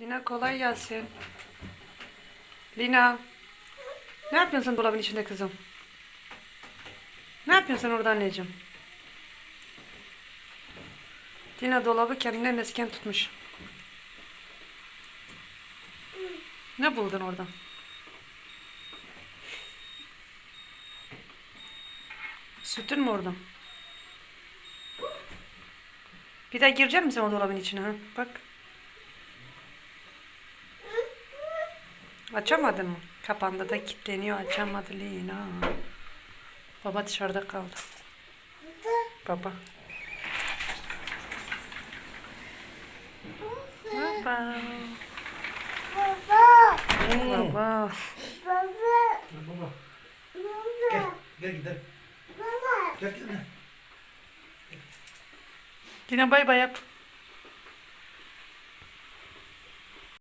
Lina kolay gelsin. Lina. Ne yapıyorsun dolabın içinde kızım? Ne yapıyorsun orada anneciğim? Lina dolabı kendine mesken tutmuş. Ne buldun oradan? Sütün mü oradan? Bir daha girecek misin o dolabın içine? Ha? Bak. Açamadın mı? Kapandı da kilitleniyor. Açamadı Lina. Baba dışarıda kaldı. Baba. Baba. Baba. Baba. Baba. Baba gel Baba. gel gidelim. Baba. Gel gidelim. Lina bay bay yap.